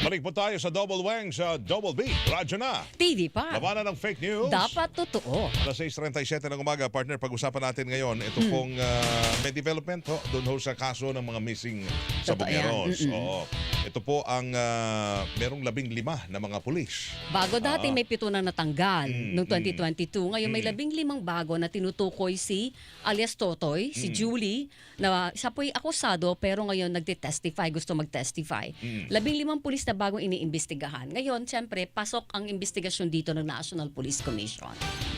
Balik po tayo sa Double Wang sa Double B. Radyo na. TV pa. Labanan ng fake news. Dapat totoo. Alas 6.37 ng umaga, partner, pag-usapan natin ngayon, ito Hmm. pong ah, may development ho, doon ho sa kaso ng mga missing sa Totoo yan. Mm-mm. Oo. Ito po ang ah, merong labing lima na mga pulis. Bago dati Ah. may pito na natanggal Mm, noong 2022. Ngayon may labing limang bago na tinutukoy si alias Totoy, Mm. si Julie, na siya po'y akusado pero ngayon nagte-testify, gusto mag-testify. Mm. Labing limang pulis na bagong iniimbestigahan. Ngayon, siyempre, pasok ang investigasyon dito ng National Police Commission.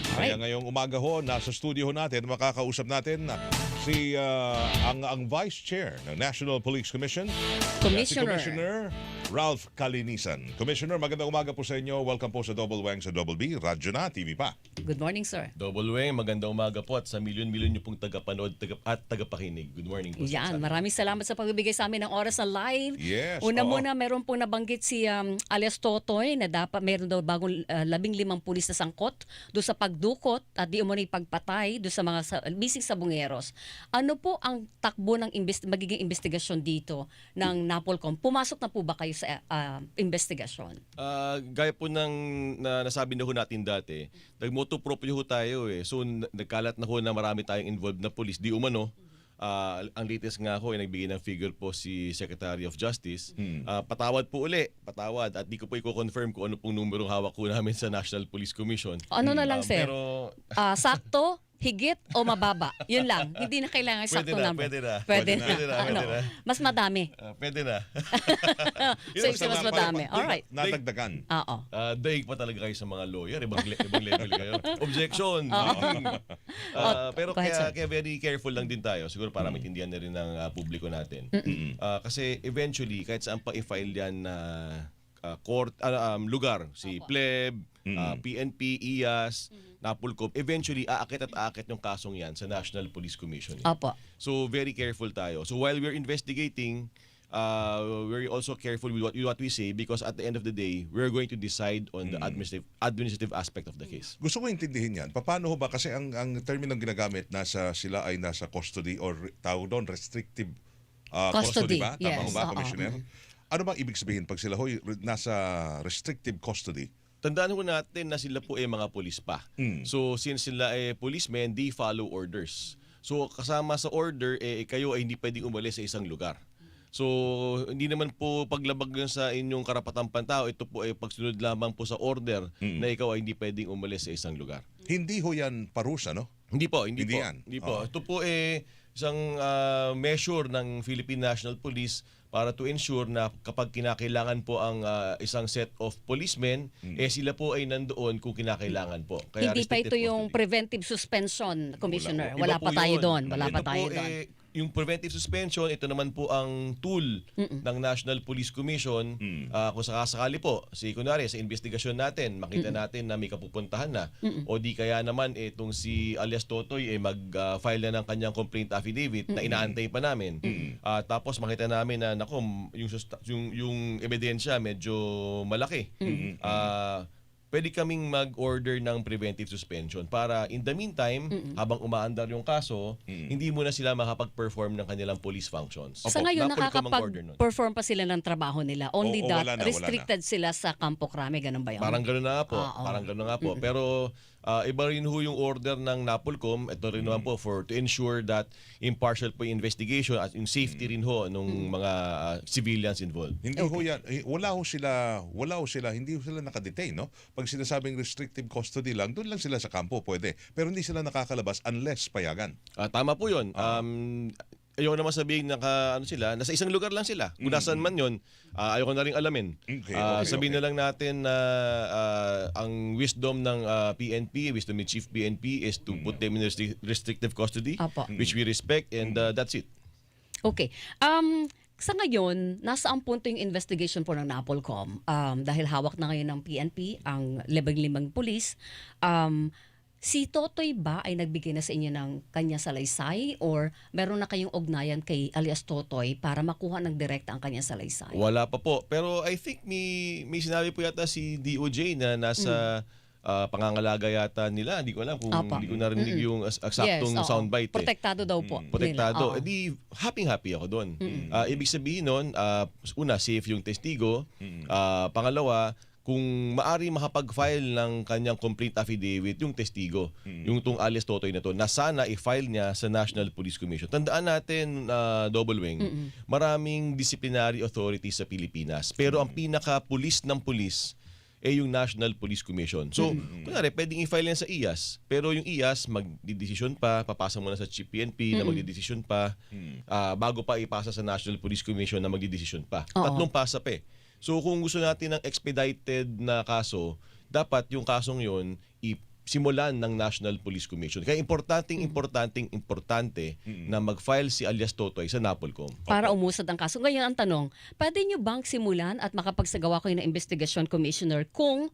Kaya Alright. ngayong umaga ho, nasa studio ho natin, makakausap natin na si ah, ang, ang Vice Chair ng National Police Commission, si Commissioner. Ralph Kalinisan. Commissioner, magandang umaga po sa inyo. Welcome po sa Double Wang sa Double B. Radyo na, TV pa. Good morning, sir. Double Wang, magandang umaga po at sa milyon-milyon niyo pong tagapanood taga, at tagapakinig. Good morning po. Yan, sa maraming salamat sa pagbibigay sa amin ng oras na live. Yes, Una oo. muna, meron pong nabanggit si um, alias Totoy na dapat meron daw bagong uh, labing limang pulis na sangkot do sa pagdukot at di umano'y pagpatay do sa mga sa, missing sabungeros. Ano po ang takbo ng invest, magiging investigasyon dito ng Napolcom? Pumasok na po ba kayo sa uh, investigasyon? Ah, gaya po ng na, nasabi na ho natin dati, nagmoto proprio ho tayo eh. So nagkalat na ho na marami tayong involved na police. Di umano, ah, ang latest nga ho ay nagbigay ng figure po si Secretary of Justice. Ah, patawad po uli, patawad. At di ko po i-confirm kung ano pong numerong hawak ko namin sa National Police Commission. Ano na lang, Ah, sir? Pero Ah, sakto, higit o mababa? Yun lang. Hindi na kailangan sakto na, number. pwede na. Pwede, Pwede na, pwede na, Ano? pwede na. Mas madami. ah, pwede na. So, so mas madami. para- Alright. Natagdagan. Oo. Ah, daig pa talaga kayo sa mga lawyer. Ibang, ibang level kayo. Objection. Ah, pero Go ahead, kaya, kaya very careful lang din tayo. Siguro para maintindihan na rin ng ah, publiko natin. Ah, kasi eventually, kahit saan pa i-file yan na ah, court, ah, um, lugar, si pleb, ah, PNP, IAS, Napolcom, eventually aakit at aakit yung kasong yan sa National Police Commission. Opo. So very careful tayo. So while we're investigating, uh, we're also careful with what, with what we say because at the end of the day, we're going to decide on the administrative administrative aspect of the case. Gusto ko intindihin yan. Paano ho ba? Kasi ang, ang terminong ginagamit, nasa sila ay nasa custody or tawag doon, restrictive ah, custody, Custody, ba? Tama yes, ho ba. Commissioner? Ano bang ibig sabihin pag sila ho'y re- nasa restrictive custody? Tandaan ko natin na sila po ay mga pulis pa. Mm. So since sila ay policemen, they follow orders. So kasama sa order, eh, kayo ay hindi pwedeng umalis sa isang lugar. So hindi naman po paglabag yun sa inyong karapatang pantao, ito po ay pagsunod lamang po sa order na ikaw ay hindi pwedeng umalis sa isang lugar. Hindi ho yan parusa, no? Hindi po, hindi, Hindi po. yan. Hindi po. Oo. Ito po eh isang ah, measure ng Philippine National Police para to ensure na kapag kinakailangan po ang ah, isang set of policemen, Hmm. eh sila po ay nandoon kung kinakailangan po. Kaya Hindi pa ito yung custody. preventive suspension, Commissioner. Wala, po pa tayo yun. doon. Wala Ito pa tayo po, doon. eh, yung preventive suspension, ito naman po ang tool ng National Police Commission. Mm. Ah, kung sakasakali po, si kunwari sa investigasyon natin, makita natin na may kapupuntahan na. O di kaya naman itong si alias Totoy eh, mag-file na ng kanyang complaint affidavit na inaantay pa namin. Ah, tapos makita namin na nako, yung, yung, yung ebidensya medyo malaki. Ah, pwede kaming mag-order ng preventive suspension para in the meantime, habang umaandar yung kaso, hindi muna sila makapag-perform ng kanilang police functions. Sa ngayon, Napoli ka mag-order nun. nakakapag-perform pa sila ng trabaho nila. Only Oo, that, wala na, wala restricted sila sa Campo Crame. Ganun ba yun? Parang gano'n na nga po. Oo. Parang gano'n nga po. Pero ah, iba rin ho yung order ng Napolcom. Ito rin naman po for to ensure that impartial po yung investigation at yung safety rin ho ng mga ah, civilians involved. Hindi ho yan, eh, wala ho sila, wala ho sila, hindi ho sila nakadetain, no? Pag sinasabing restrictive custody lang, doon lang sila sa kampo, pwede. Pero hindi sila nakakalabas unless payagan. Ah, tama po 'yun. Um Ayaw naman sabihin naka ano sila, nasa isang lugar lang sila. Kung nasaan man 'yon, ah, ayaw ko na rin alamin. Okay, Ah, okay, sabihin okay. na lang natin na ah, ang wisdom ng ah, PNP, wisdom ni Chief PNP is to put them in restri- restrictive custody, Apo. which we respect and ah, that's it. Okay. Um, sa ngayon, nasa ang punto yung investigation po ng Napolcom um, dahil hawak na ngayon ng PNP ang labing-limang pulis. Um, si Totoy ba ay nagbigay na sa inyo ng kanya salaysay or meron na kayong ugnayan kay alias Totoy para makuha ng direkta ang kanya salaysay? Wala pa po. Pero I think may, may sinabi po yata si DOJ na nasa ah, pangangalaga yata nila. Hindi ko alam kung Apa. hindi ko narinig yung as- eksaktong oo. soundbite. eh. Protektado daw po. Protektado. nila. Oo. Eh di, happy-happy ako doon. Ah, ibig sabihin nun, ah, una, safe yung testigo. Ah, pangalawa, kung maari makapag-file ng kanyang complaint affidavit yung testigo, yung tong alias Totoy na to, na sana i-file niya sa National Police Commission. Tandaan natin, uh, Double Wing, maraming disciplinary authorities sa Pilipinas. Pero ang pinaka-pulis ng pulis eh yung National Police Commission. So, kunwari, pwedeng i-file yan sa IAS, pero yung IAS magdidesisyon pa, papasa mo na sa Chief PNP na magdidesisyon pa, ah, bago pa ipasa sa National Police Commission na magdidesisyon pa. Oo. Tatlong pasa pa eh. So, kung gusto natin ng expedited na kaso, dapat yung kasong yun, simulan ng National Police Commission. Kaya importanteng, importanteng, importante na mag-file si alias Totoy sa NAPOLCOM. para umusad ang kaso. Ngayon ang tanong, pwede nyo bang simulan at makapagsagawa kayo ng investigation commissioner kung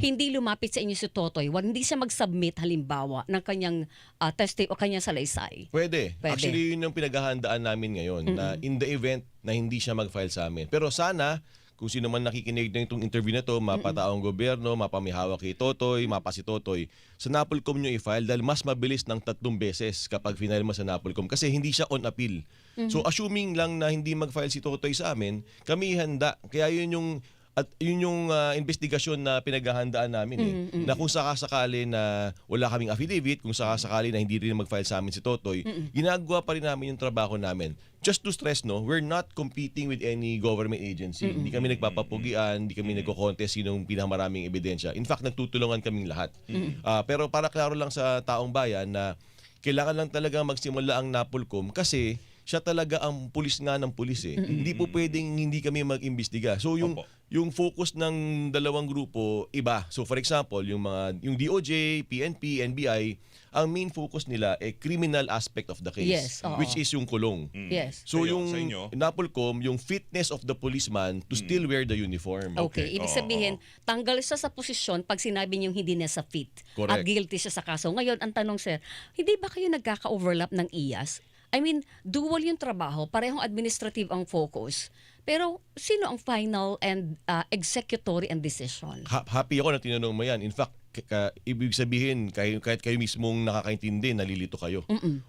hindi lumapit sa inyo si Totoy, wag hindi siya mag-submit halimbawa ng kanyang uh, testing o kanyang salaysay. Pwede. Pwede. Actually, yun yung pinaghahandaan namin ngayon na in the event na hindi siya mag-file sa amin. Pero sana, kung sino man nakikinig ng itong interview na to, mapataong gobyerno, mapamihawak kay Totoy, mapa si Totoy, sa Napolcom nyo i-file dahil mas mabilis ng tatlong beses kapag final mo sa Napolcom kasi hindi siya on appeal. So assuming lang na hindi mag-file si Totoy sa amin, kami handa. Kaya yun yung at yun yung ah, investigasyon na pinaghahandaan namin eh. Na kung sakasakali na wala kaming affidavit, kung sakasakali na hindi rin mag-file sa amin si Totoy, ginagawa pa rin namin yung trabaho namin. Just to stress, no, we're not competing with any government agency. Hindi kami nagpapapugian, hindi kami nagko-contest sinong pinakamaraming ebidensya. In fact, nagtutulungan kaming lahat. Ah, pero para klaro lang sa taong bayan na kailangan lang talaga magsimula ang Napolcom kasi siya talaga ang pulis nga ng pulis eh. Hindi po pwedeng hindi kami mag-imbestiga. So yung Opo. yung focus ng dalawang grupo iba. So for example, yung mga yung DOJ, PNP, NBI, ang main focus nila ay criminal aspect of the case, Yes, oo. which is yung kulong. Yes. So Kayo, yung sa inyo? Napolcom, yung fitness of the policeman to still wear the uniform. Okay, Okay. ibig Oo, sabihin, tanggal siya sa posisyon pag sinabi niyong hindi niya sa fit. Correct. At guilty siya sa kaso. Ngayon, ang tanong sir, hindi ba kayo nagkaka-overlap ng IAS? I mean, dual yung trabaho, parehong administrative ang focus. Pero sino ang final and uh, executory and decision? Ha- happy ako na tinanong mo yan. In fact, ka- ibig sabihin, kayo, kahit kayo mismong nakakaintindi, nalilito kayo.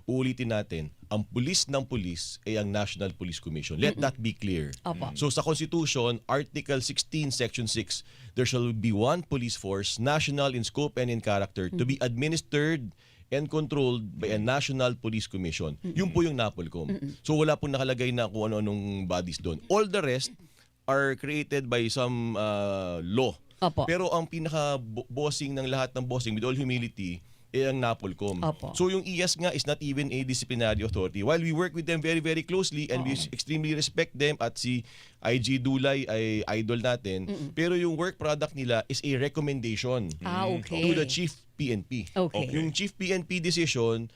Uulitin natin, ang pulis ng pulis ay ang National Police Commission. Let that be clear. Opo. So sa Constitution, Article 16, Section 6, there shall be one police force, national in scope and in character, to be administered and controlled by a National Police Commission. Yun po yung NAPOLCOM. So wala po nakalagay na kung ano-anong bodies doon. All the rest are created by some uh, law. Opo. Pero ang pinaka-bossing ng lahat ng bossing, with all humility, eh ang NAPOLCOM. Opo. So yung IAS nga is not even a disciplinary authority. While we work with them very, very closely and we extremely respect them at si IG Dulay ay idol natin, pero yung work product nila is a recommendation Ah, okay. to the Chief PNP. Okay. Yung Chief PNP decision,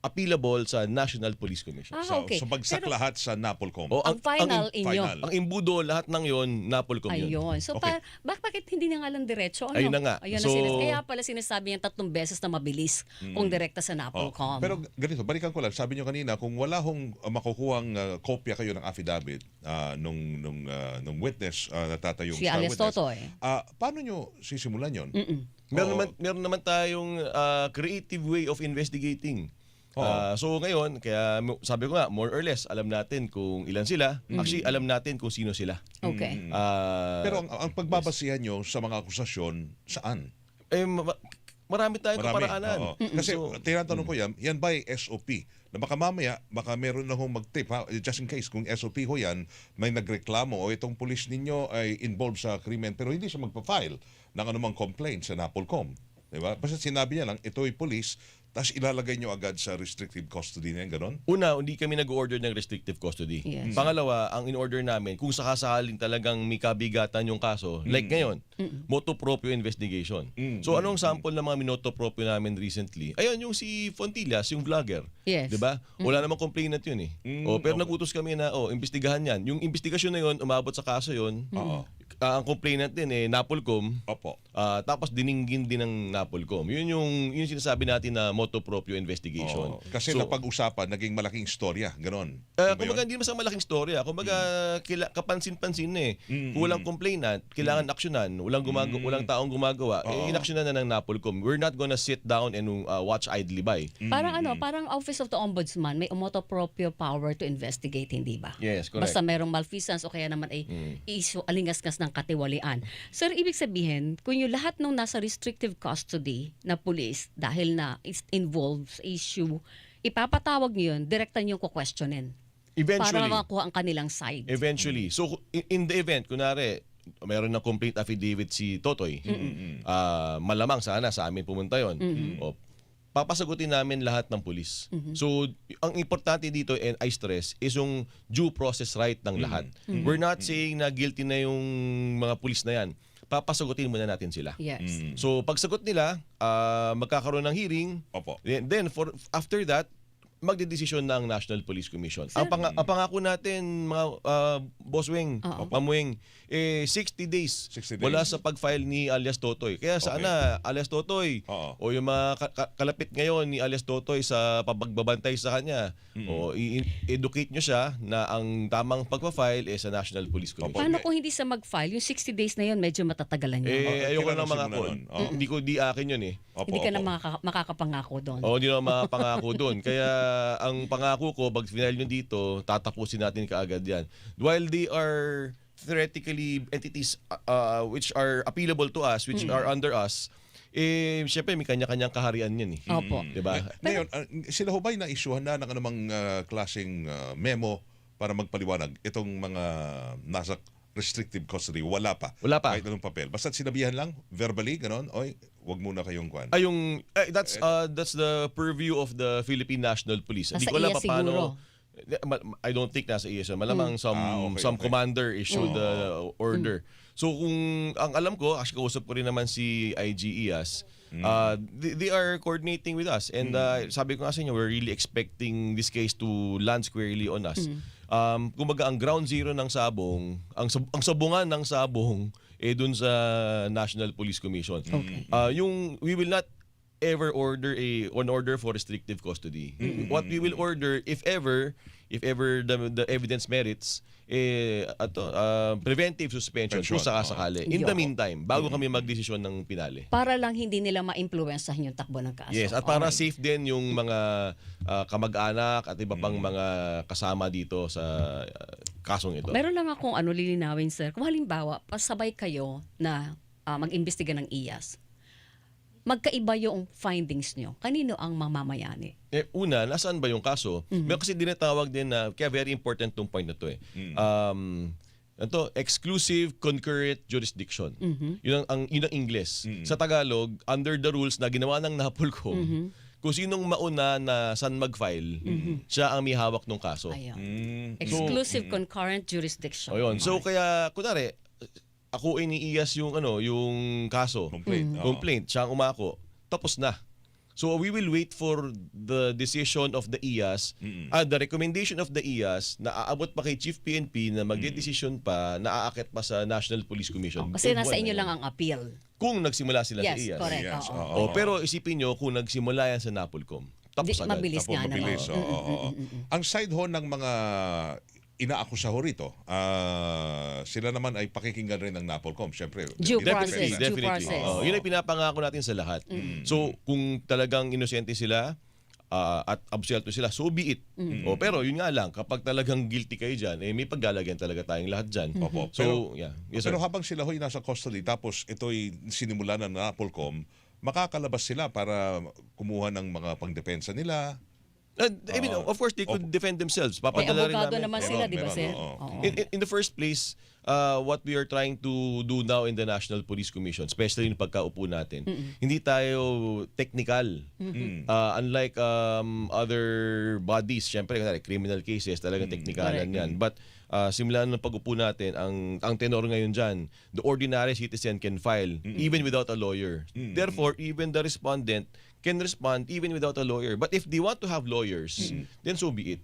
appealable sa National Police Commission. Ah, So, okay. so bagsak Pero- lahat sa Napolcom. O, ang, final ang, inyo. final. ang imbudo, lahat ng yon Napolcom yun. Ayun. So, Okay. pa, bak bakit hindi na nga lang diretso? Ano? Ayun na nga. Ayun So- na sinas- kaya pala sinasabi niya tatlong beses na mabilis kung direkta sa Oh, Napolcom. pero ganito, balikan ko lang. Sabi nyo kanina, kung wala hong uh, makukuhang uh, kopya kayo ng affidavit uh, nung, nung, uh, nung witness uh, na tatayong Si star alias witness, Totoy. ah, paano nyo sisimulan yon? Meron Oo. naman meron naman tayong ah, creative way of investigating. Oo. Ah, so ngayon, kaya mo- sabi ko nga, more or less, alam natin kung ilan sila. Actually, alam natin kung sino sila. okay. Ah, Pero ang, ang pagbabasihan nyo sa mga akusasyon, saan? eh, ma- marami tayong Marami. kaparaanan. Oo. Kasi So, tinatanong ko yan, yan ba ay SOP? Na baka mamaya, baka meron na hong mag-tip, ha? just in case, kung SOP ho yan, may nagreklamo o itong pulis ninyo ay involved sa krimen pero hindi siya magpa-file ng anumang complaint sa Napolcom. Diba? Basta sinabi niya lang, ito ay pulis, tapos ilalagay nyo agad sa restrictive custody na yan, ganon? Una, hindi kami nag-order ng restrictive custody. Yes. Pangalawa, ang in-order namin, kung sakasakaling talagang may kabigatan yung kaso, like ngayon, motu proprio investigation. So anong sample ng mga minoto proprio namin recently? Ayun, yung si Fontillas, yung vlogger. Yes. 'Di ba? Wala namang complainant yun eh. Mm, oh, pero okay. nagutos kami na, oh, imbestigahan yan. Yung investigasyon na yun, umabot sa kaso yun, Oo. Ah, ang complainant din eh Napolcom. Opo. ah, tapos dininggin din ng Napolcom. Yun yung yun yung sinasabi natin na motu proprio investigation. Oo. Kasi So, napag-usapan, naging malaking istorya. Ganon. Uh, ba kumbaga hindi sa malaking storya. Kumbaga kila, kapansin-pansin na eh. Mm, Kung walang complainant, kailangan aksyonan. Walang gumago, walang taong gumagawa. Oo. Eh, inaksyonan na ng Napolcom. We're not gonna sit down and uh, watch idly by. Parang ano, parang Office of the Ombudsman, may umoto proprio power to investigate, hindi ba? Yes, correct. Basta merong malfeasance o kaya naman ay issue, alingasgas ng katiwalian. Sir, ibig sabihin, kung yung lahat ng nasa restrictive custody na police dahil na is involved sa issue, ipapatawag niyo yun, direkta niyo questionin Para Eventually. makakuha ang kanilang side. Eventually. So in, the event, kunwari, meron ng complete affidavit si Totoy. ah, malamang sana sa amin pumunta yon. O, papasagutin namin lahat ng pulis. So, ang importante dito, and I stress, is yung due process right ng lahat. We're not saying na guilty na yung mga pulis na yan. Papasagutin muna natin sila. Yes. So, pagsagot nila, ah, magkakaroon ng hearing. Opo. Then, then for after that, magdedesisyon ng National Police Commission. Ang, pang- ang pangako natin, mga ah, Boss Wing, Ma'am Wing, eh, 60 days, 60 days. wala sa pag-file ni alias Totoy. Kaya sana, alias Totoy, Oo. o yung mga ka- ka- kalapit ngayon ni alias Totoy sa pagbabantay sa kanya, o i- educate nyo siya na ang tamang pagpa-file is sa National Police Commission. Paano kung hindi sa mag-file? Yung 60 days na yun, medyo matatagalan niyo. Eh, Oo, ayoko na mga simula ako. nun? Oo. Hindi ko di akin yun eh. Opo, hindi ka na opo. makaka- makakapangako doon. Oo, hindi naman makapangako doon. Kaya ang pangako ko, pag final nyo dito, tatapusin natin kaagad yan. While they are theoretically entities uh, uh, which are appealable to us, which are under us, eh, syempre may kanya-kanyang kaharian yan eh. Opo. Diba? Ngayon, ah, sila ho ba'y na-issuehan na ng anumang ah, klaseng ah, memo para magpaliwanag itong mga nasa restrictive custody? Wala pa. Wala pa. Kahit anong papel. Basta sinabihan lang, verbally, ganon, oy, wag muna kayong kwan. Ay, yung, eh, that's, uh, that's the purview of the Philippine National Police. Hindi Nasa ko alam iya pa paano... siguro. I don't think nasa ESM. Malamang some Ah, okay, some okay. commander issued the order. So kung ang alam ko, actually kausap ko rin naman si IGEAS, uh, they, they are coordinating with us. And uh, sabi ko nga sa inyo, we're really expecting this case to land squarely on us. Um, kumbaga ang ground zero ng sabong, ang, ang sabungan ng sabong, eh dun sa National Police Commission. Okay. Uh, yung, we will not ever order a an order for restrictive custody. What we will order if ever if ever the, the evidence merits eh ato uh, preventive suspension kung Suspension, sakasakali. In the meantime, bago kami magdesisyon ng pinali. Para lang hindi nila ma-influensahan yung takbo ng kaso. Yes, at para Okay. safe din yung mga uh, kamag-anak at iba pang mga kasama dito sa uh, kasong ito. Meron lang akong ano lilinawin, sir. Kung halimbawa, pasabay kayo na ah, mag-imbestiga ng IAS, magkaiba yung findings nyo. Kanino ang mamamayani? Eh, una, nasaan ba yung kaso? Meron kasi dinatawag din na, kaya very important tong point na to eh. Um, ito, exclusive concurrent jurisdiction. Yun ang, ang yun ang English. Sa Tagalog, under the rules na ginawa ng Napolcom, kung sinong mauna na saan mag-file, siya ang may hawak ng kaso. Ayun. Mm. Exclusive concurrent jurisdiction. O yun. So kaya, kunwari, ako iniiyas yung ano, yung kaso. Complaint, oo. Complaint, siya ang umako. Tapos na. So we will wait for the decision of the IAS, ah, the recommendation of the IAS na aabot pa kay Chief PNP na magdedesisyon pa, na aakit pa sa National Police Commission. Kasi Eh, nasa inyo na lang ang appeal. Kung nagsimula sila sa Yes, IAS. correct. Yes, oo. oo. Oh, pero isipin nyo kung nagsimula yan sa Napolcom. Tapos Di- agad. mabilis Tapos nga naman. mabilis. oo, oo, oo. Ang side ho ng mga inaakusa ho rito, ah, sila naman ay pakikinggan rin ng Napolcom. Siyempre. Due defense process, Definitely, due definitely. process. Oo, yun ay pinapangako natin sa lahat. So, kung talagang inosente sila ah, at absuelto sila, so be it. O, pero yun nga lang, kapag talagang guilty kayo dyan, eh, may paglalagyan talaga tayong lahat dyan. Opo. So, Pero- yeah. Yes, sir. Pero habang sila ho'y nasa custody tapos ito'y sinimula na ng Napolcom, makakalabas sila para kumuha ng mga pangdepensa nila. Uh, I mean, of course, they could defend themselves. May Papadala rin abogado namin. naman sila, Meron, di ba, meron, sir? oo. Oo. In, in, in the first place, uh, what we are trying to do now in the National Police Commission, especially yung pagkaupo natin, hindi tayo technical. Uh, unlike um, other bodies, syempre, kunwari, criminal cases, talagang Correct. yan. But uh, simula ng pag-upo natin, ang, ang tenor ngayon dyan, the ordinary citizen can file even without a lawyer. Therefore, even the respondent can respond even without a lawyer. But if they want to have lawyers, then so be it.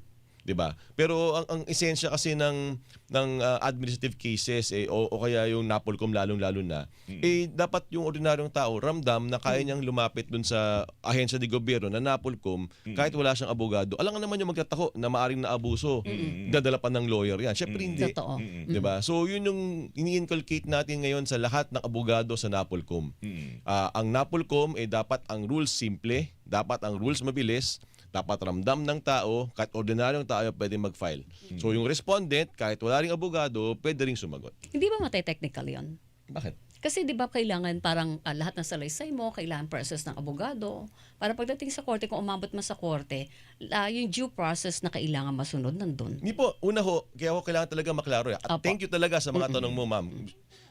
'Di ba? Pero ang ang esensya kasi ng ng ah, administrative cases eh o, o kaya yung Napolcom lalong-lalo na eh dapat yung ordinaryong tao ramdam na kaya niyang lumapit dun sa ahensya de gobyerno na Napolcom kahit wala siyang abogado. Alam nga naman yung magtatako na maaring naabuso. Dadala pa ng lawyer yan. Syempre hindi. Totoo. 'Di ba? So yun yung ini-inculcate natin ngayon sa lahat ng abogado sa Napolcom. Mm. Ah, ang Napolcom eh dapat ang rules simple, dapat ang rules mabilis, dapat ramdam ng tao, kahit ordinaryong tao pwede mag-file. So yung respondent, kahit wala ring abogado, pwede ring sumagot. Hindi ba matay-technical yon? Bakit? Kasi 'di ba kailangan parang ah, lahat ng salaysay mo, kailangan process ng abogado. Para pagdating sa korte kung umabot man sa korte, ah, yung due process na kailangan masunod nandun. Hindi po, una ho, kaya ako kailangan talaga maklaro. At Apo. thank you talaga sa mga tanong mo, ma'am.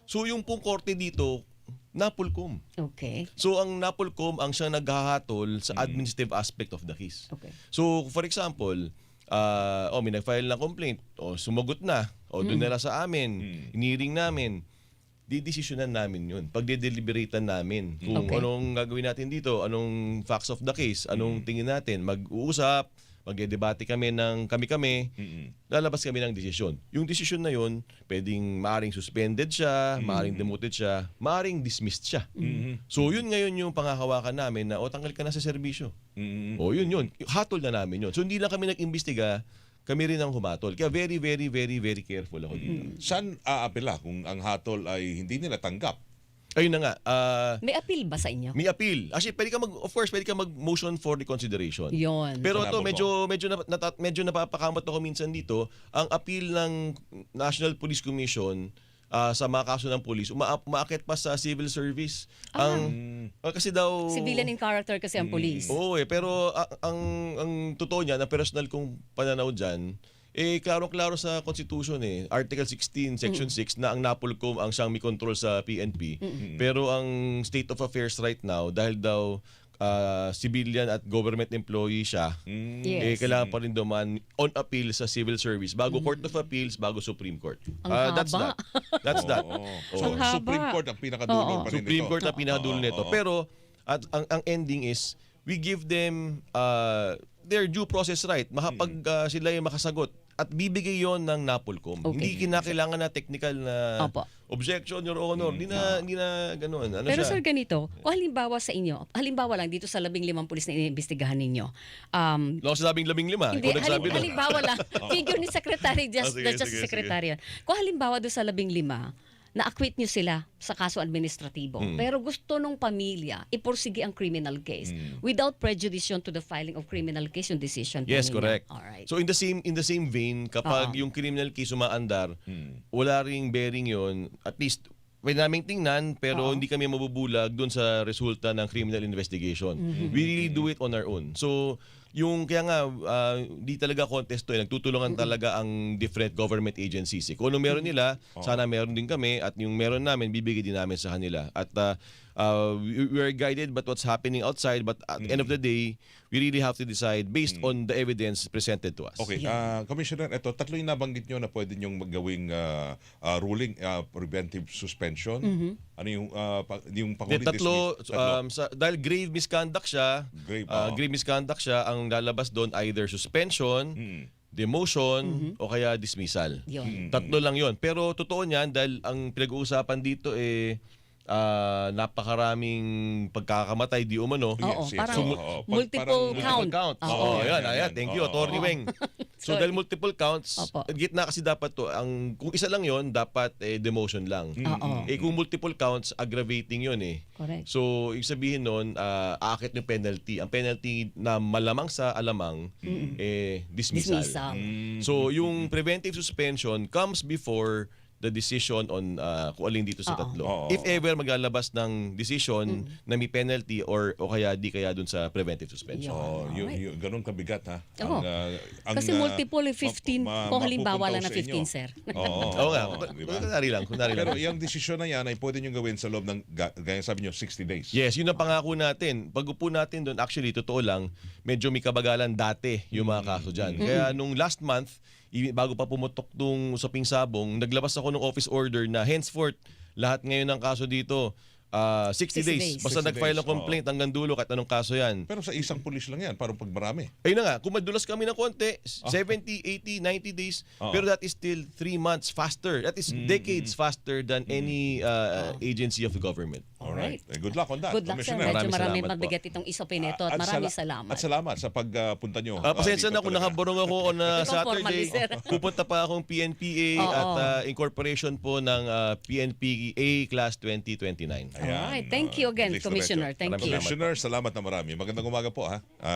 So yung pong korte dito, Napolcom. Okay. So ang Napolcom ang siyang naghahatol sa administrative aspect of the case. Okay. So for example, uh, oh, may nag-file ng complaint, o sumagot na, o doon nila sa amin, iniring namin, didesisyonan namin yun. Pagde-deliberatan namin kung Okay. anong gagawin natin dito, anong facts of the case, anong tingin natin. Mag-uusap, magde-debate kami ng kami-kami, lalabas kami ng desisyon. Yung desisyon na yun, pwedeng maaring suspended siya, maaring demoted siya, maaring dismissed siya. So yun ngayon yung pangahawakan namin na o tanggal ka na sa serbisyo. Mm. O yun yun, hatol na namin yun. So hindi lang kami nag-imbestiga, kami rin ang humatol. Kaya very, very, very, very careful ako dito. Saan aapela kung ang hatol ay hindi nila tanggap? Ayun na nga, ah, May appeal ba sa inyo? may appeal. Actually, pwede ka mag, of course, pwede ka mag-motion for reconsideration. Yon. Pero ito medyo medyo nap, nata- medyo napapakamot ako minsan dito. Ang appeal ng National Police Commission ah, sa mga kaso ng police, uma umaakit pa sa civil service. Ang ah, kasi daw Civilian in character kasi ang police. Oo eh, pero a- ang ang totoo niya na personal kong pananaw diyan eh klaro-klaro sa Constitution eh. Article 16, Section 6 na ang Napolcom ang siyang may control sa PNP. Pero ang state of affairs right now dahil daw ah, civilian at government employee siya, Mm. Yes. eh kailangan pa rin duman on appeal sa civil service bago Court of Appeals, bago Supreme Court. Ang that's haba. that. That's that. Oo. So, Ang haba. Supreme Court ang pinakadulo Oo. pa rin Supreme ito. Court na pinadulo Oo, nito. Pero at ang, ang ending is we give them uh, their due process right. Makapag uh, sila yung makasagot at bibigay yon ng Napolcom. Okay. Hindi kinakailangan na technical na Opo. objection your honor. Hindi na hindi na ganoon. Ano Pero siya? sir, ganito, kung halimbawa sa inyo, halimbawa lang dito sa labing limang pulis na iniimbestigahan ninyo, um, Lang sabing labing lima. Hindi, Ikaw nagsabi halim, nun. halimbawa lang. Figure ni Secretary Just, Ah, sige, the Justice sige, Secretary. yan. Kung halimbawa doon sa labing lima, na-acquit nyo sila sa kaso administratibo. Hmm. Pero gusto nung pamilya, iporsige ang criminal case without prejudice to the filing of criminal case yung decision Yes, correct. Alright. So in the same in the same vein, kapag Oo. yung criminal case umaandar, wala ring bearing yon. At least pwede naming tingnan pero hindi kami mabubulag doon sa resulta ng criminal investigation. We really do it on our own. So yung kaya nga ah, di talaga contest to eh. nagtutulungan talaga ang different government agencies eh. kung ano meron nila sana meron din kami at yung meron namin bibigay din namin sa kanila at ah, ah, we, are guided but what's happening outside but at the end of the day we really have to decide based on the evidence presented to us Okay, ah, Commissioner, ito, tatlo yung nabanggit nyo na pwede nyong maggawing ah, ah, ruling ah, preventive suspension. Ano yung, uh, pa, yung panghuli tatlo, dismiss? um, sa, dahil grave misconduct siya, Grave, ah, oo. grave misconduct siya, ang lalabas doon either suspension, demotion, o kaya dismissal. Yun. Tatlo lang yon Pero totoo niyan dahil ang pinag-uusapan dito eh ah, napakaraming pagkakamatay di umano. Oo, Yes, yes. parang So, oo, pag- multiple parang- count. Multiple counts. Oo. Oo, Yan, yan, yan, ayan. yan. Thank you, Oo. Attorney Weng. So dahil multiple counts, Opo. gitna kasi dapat to, ang kung isa lang 'yon, dapat eh, demotion lang. Oo. Eh kung multiple counts, aggravating 'yon eh. Correct. So, ibig sabihin nun, ah, aakit yung penalty. Ang penalty na malamang sa alamang, eh, dismissal. Dismissal. So, yung preventive suspension comes before the decision on ah, kung alin dito sa Oo. tatlo. Oo. If ever maglalabas ng decision na may penalty or o kaya di kaya dun sa preventive suspension. Yun. Oh, yun, Alright. yun, ganun kabigat ha. Oo. ah, ang, Kasi ah, multiple eh, 15. ma- Kung halimbawa mapupuntaw lang na sa inyo. 15, sir. Oo, Oo nga, oo, di ba? kunwari lang, kunwari lang. Pero yung desisyon na yan ay pwede nyo gawin sa loob ng, ga- gaya sabi nyo, 60 days. Yes, yun ang pangako natin. Pag upo natin doon, actually, totoo lang, medyo may kabagalan dati yung mga kaso dyan. Kaya nung last month, bago pa pumutok nung usaping sabong, naglabas ako ng office order na henceforth, lahat ngayon ng kaso dito, ah, 60, 60 days. days. Basta 60 nag-file days, ng complaint hanggang dulo kahit anong kaso yan. Pero sa isang pulis lang yan, parang pag marami. Ayun na nga, kung madulas kami ng konti, 70, 80, 90 days, Oo. pero that is still 3 months faster. That is decades faster than any uh, agency of the government. Alright. Eh, good luck on that, Good luck, sir. Commissioner. Medyo Maraming marami salamat po. mabigat itong isopin nito at At maraming sala- salamat. At salamat sa pagpunta nyo. Ah, pasensya Ah, na kung nakaborong ako on uh, Ikaw, Saturday. Pupunta pa akong PNPA Oo. at uh, incorporation po ng uh, PNPA Class 2029. Ayan, Alright. Thank you again, Commissioner. Thank you. Commissioner, salamat na marami. Magandang umaga po ha. Ah,